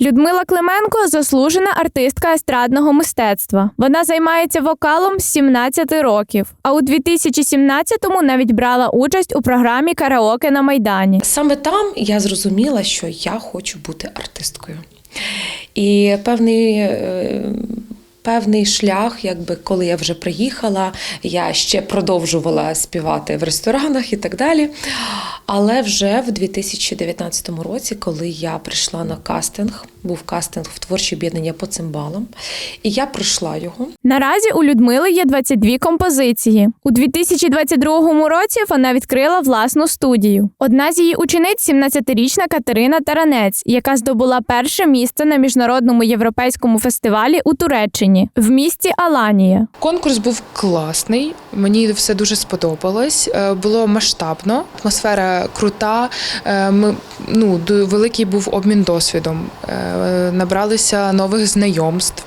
Людмила Клименко заслужена артистка естрадного мистецтва. Вона займається вокалом з 17 років, а у 2017-му навіть брала участь у програмі Караоке на Майдані. Саме там я зрозуміла, що я хочу бути артисткою. І певний. Певний шлях, якби коли я вже приїхала, я ще продовжувала співати в ресторанах і так далі. Але вже в 2019 році, коли я прийшла на кастинг, був кастинг в творче об'єднання по цимбалам, і я пройшла його. Наразі у Людмили є 22 композиції. У 2022 році вона відкрила власну студію. Одна з її учениць 17-річна Катерина Таранець, яка здобула перше місце на міжнародному європейському фестивалі у Туреччині в місті Аланія. Конкурс був класний, мені все дуже сподобалось. Е, Було масштабно, атмосфера крута. е, Ми, ну, великий був обмін досвідом. е, Набралися нових знайомств.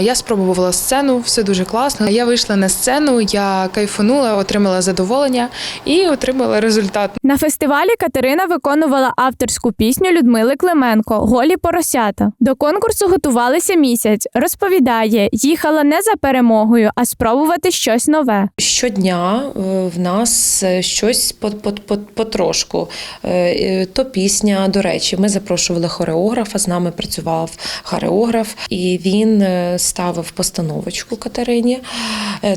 Я спробувала сцену, все дуже класно. Я вийшла на сцену, я кайфанула, отримала задоволення і отримала результат. На фестивалі Катерина виконувала авторську пісню Людмили Клименко Голі поросята. До конкурсу готувалися місяць. Розповідає, їхала не за перемогою, а спробувати щось нове. Щодня е, в нас е, щось по- по- по- потрошку. Е, То пісня, до речі, ми запрошували хореографа, з нами працював хореограф, і він ставив постановочку Катерині.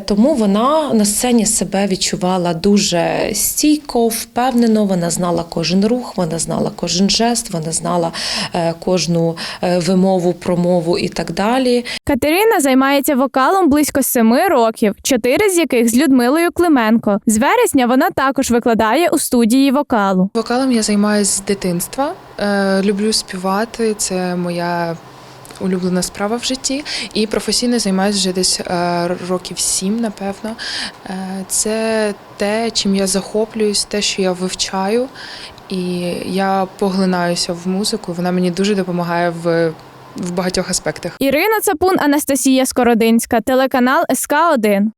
Тому вона на сцені себе відчувала дуже стійко, впевнено. Вона знала кожен рух, вона знала кожен жест, вона знала кожну вимову, промову і так далі. Катерина займається вокалом близько семи років, чотири з яких з Людмилою Клименко. З вересня вона також викладає у студії вокалу. Вокалом я займаюся з дитинства. Е, Люблю співати, це моя улюблена справа в житті. І професійно займаюся вже десь е, років сім, напевно. Е, Це те, чим я захоплююсь, те, що я вивчаю. І я поглинаюся в музику. Вона мені дуже допомагає в, в багатьох аспектах. Ірина Цапун, Анастасія Скородинська, телеканал СК 1